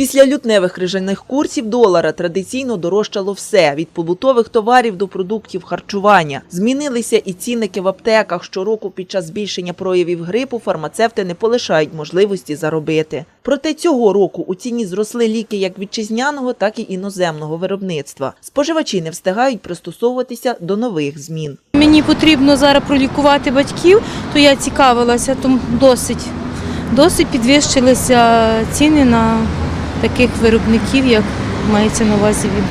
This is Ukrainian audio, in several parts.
Після лютневих крижаних курсів долара традиційно дорожчало все від побутових товарів до продуктів харчування. Змінилися і цінники в аптеках. Щороку під час збільшення проявів грипу фармацевти не полишають можливості заробити. Проте цього року у ціні зросли ліки як вітчизняного, так і іноземного виробництва. Споживачі не встигають пристосовуватися до нових змін. Мені потрібно зараз пролікувати батьків, то я цікавилася, тому досить, досить підвищилися ціни на таких виробників, як мається на увазі він.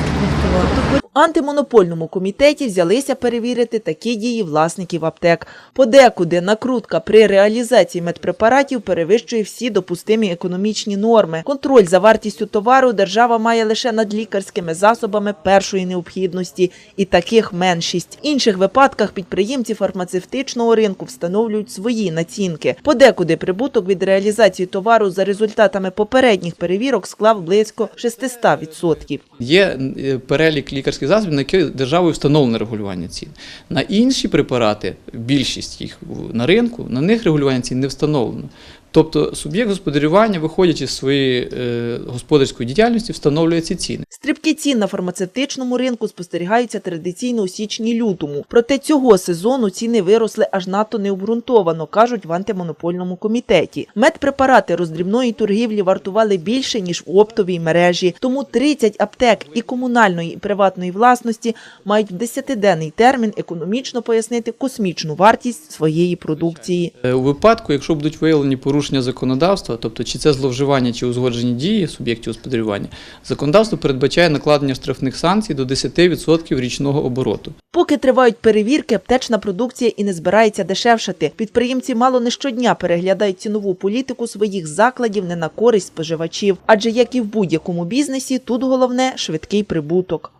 Антимонопольному комітеті взялися перевірити такі дії власників аптек. Подекуди накрутка при реалізації медпрепаратів перевищує всі допустимі економічні норми. Контроль за вартістю товару держава має лише над лікарськими засобами першої необхідності, і таких меншість. В інших випадках підприємці фармацевтичного ринку встановлюють свої націнки. Подекуди прибуток від реалізації товару за результатами попередніх перевірок склав близько 600%. Є е, перелік лікарських засобів, на які державою встановлено регулювання цін. На інші препарати, більшість їх на ринку, на них регулювання цін не встановлено. Тобто суб'єкт господарювання, виходячи з своєї е, господарської діяльності, встановлює ці ціни. Стрибки цін на фармацевтичному ринку спостерігаються традиційно у січні-лютому. Проте цього сезону ціни виросли аж надто необґрунтовано, кажуть в антимонопольному комітеті. Медпрепарати роздрібної торгівлі вартували більше ніж в оптовій мережі. Тому 30 аптек і комунальної і приватної власності мають в 10-денний термін економічно пояснити космічну вартість своєї продукції. Е, У випадку, якщо будуть виявлені порушення законодавства, тобто чи це зловживання, чи узгоджені дії суб'єктів господарювання, законодавство передбачає накладення штрафних санкцій до 10% річного обороту. Поки тривають перевірки, аптечна продукція і не збирається дешевшати. Підприємці мало не щодня переглядають цінову політику своїх закладів не на користь споживачів. Адже як і в будь-якому бізнесі, тут головне швидкий прибуток.